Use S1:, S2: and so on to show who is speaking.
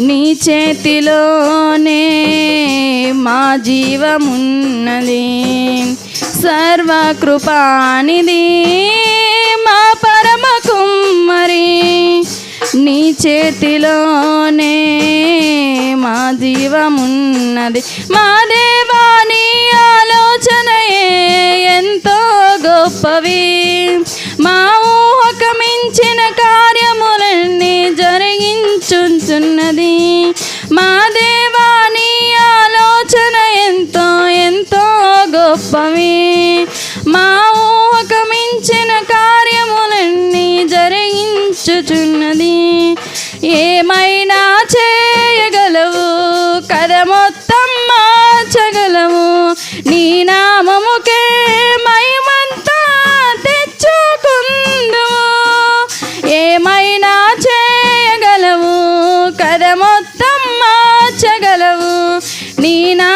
S1: నీ చేతిలోనే మా జీవమున్నది. సర్వకృపానిది మా పరమ కుమ్మరి. నీ చేతిలోనే మా జీవమున్నది. మా దేవాని ఆలోచనయే ఎంతో గొప్పవి. మా ఊహకమించిన గొప్పవి. మా ఊహక మించిన కార్యములన్నీ జరిగించుచున్నది. ఏమైనా చేయగలవు? కథ మొత్తం మార్చగలవు. నీ నామముకే మయమంతా తెచ్చుకుందు ఏమైనా చేయగలవు? కథ మొత్తం మార్చగలవు. నీ నా